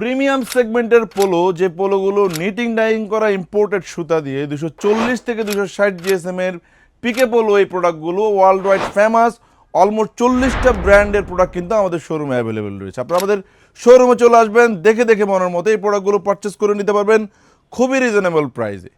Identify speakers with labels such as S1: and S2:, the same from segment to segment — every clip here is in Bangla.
S1: প্রিমিয়াম সেগমেন্টের পোলো, যে পোলোগুলো নিটিং ডাইং করা ইম্পোর্টেড সুতা দিয়ে দুশো চল্লিশ থেকে দুশো ষাট জিএসএম এর পিকে পোলো এই প্রোডাক্টগুলো ওয়ার্ল্ড ওয়াইড ফেমাস অলমোস্ট চল্লিশটা ব্র্যান্ডের প্রোডাক্ট কিন্তু আমাদের শোরুমে অ্যাভেলেবেল রয়েছে। আপনারা আমাদের শোরুমে চলে আসবেন, দেখে দেখে মনের মতো এই প্রোডাক্টগুলো পারচেস করে নিতে পারবেন খুবই রিজনেবল প্রাইসে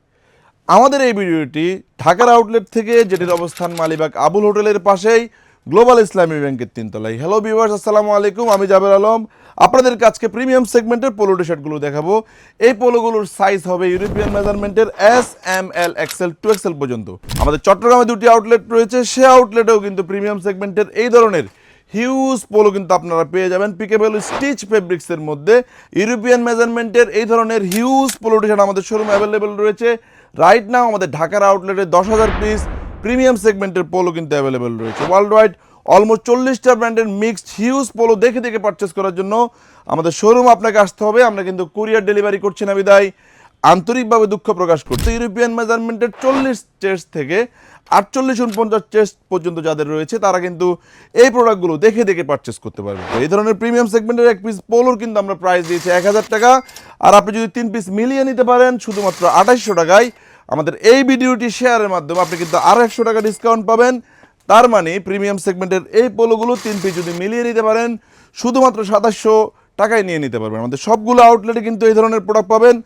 S1: আমাদের এই ভিডিওটি ঢাকার আউটলেট থেকে যেটির অবস্থান মালিবাগ আবুল হোটেলের পাশেই গ্লোবাল ইসলামী ব্যাংকের তিনতলায় হ্যালো ভিউয়ার্স আসসালামু আলাইকুম, আমি জাবের আলম। আপনাদের কাছকে প্রিমিয়াম সেগমেন্টের পোলো টি শার্টগুলো দেখাবো। এই পোলোগুলোর সাইজ হবে European মেজারমেন্টের S M L XL two XL পর্যন্ত। আমাদের চট্টগ্রামে দুটি আউটলেট রয়েছে, সে আউটলেটেও কিন্তু প্রিমিয়াম সেগমেন্টের এই ধরনের হিউজ পোলো কিন্তু আপনারা পেয়ে যাবেন। পিকেবল স্টিচ ফেব্রিক্সের মধ্যে ইউরোপিয়ান মেজারমেন্টের এই ধরনের হিউজ পোলো টি শার্ট আমাদের শোরুমে অ্যাভেলেবেল রয়েছে। রাইট নাও আমাদের ঢাকার আউটলেটে দশ হাজার পিস প্রিমিয়াম সেগমেন্টের পোলো কিন্তু অ্যাভেলেবেল রয়েছে। ওয়ার্ল্ড ওয়াইড অলমোস্ট চল্লিশটা ব্র্যান্ডের মিক্সড হিউজ পোলো দেখে দেখে পারচেস করার জন্য আমাদের শোরুম আপনাকে আসতে হবে। আমরা কিন্তু কুরিয়ার ডেলিভারি করছি না বিদায়। আন্তরিকভাবে দুঃখ প্রকাশ করতে ইউরোপিয়ান মেজারমেন্টের চল্লিশ চেস্ট থেকে আটচল্লিশ উনপঞ্চাশ চেস্ট পর্যন্ত যাদের রয়েছে, তারা কিন্তু এই প্রোডাক্টগুলো দেখে দেখে পারচেস করতে পারবে। এই ধরনের প্রিমিয়াম সেগমেন্টের এক পিস পোলোর কিন্তু আমরা প্রাইস দিয়েছি এক হাজার টাকা। আর আপনি যদি তিন পিস মিলিয়ে নিতে পারেন, শুধুমাত্র আঠাইশশো টাকায় আমাদের এই ভিডিওটি শেয়ারের মাধ্যমে আপনি কিন্তু আরও একশো টাকা ডিসকাউন্ট পাবেন। তার মানে প্রিমিয়াম সেগমেন্টের এই পোলোগুলো তিন পিস যদি মিলিয়ে নিতে পারেন, শুধুমাত্র সাতাশশো টাকায় নিয়ে নিতে পারবেন। আমাদের সবগুলো আউটলেটে কিন্তু এই ধরনের প্রোডাক্ট পাবেন।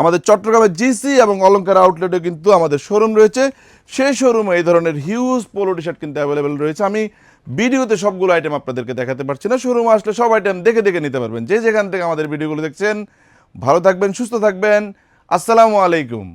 S1: আমাদের চট্টগ্রামের জিসি এবং অলঙ্কার আউটলেটে কিন্তু আমাদের শোরুম রয়েছে। সেই শোরুমে এই ধরনের হিউজ পোলো টি শার্ট কিন্তু অ্যাভেলেবেল রয়েছে। আমি ভিডিওতে সবগুলো আইটেম আপনাদেরকে দেখাতে পারছি না। শোরুমে আসলে সব আইটেম দেখে দেখে নিতে পারবেন। যে যেখান থেকে আমাদের ভিডিওগুলো দেখছেন, ভালো থাকবেন, সুস্থ থাকবেন। আসসালামু আলাইকুম।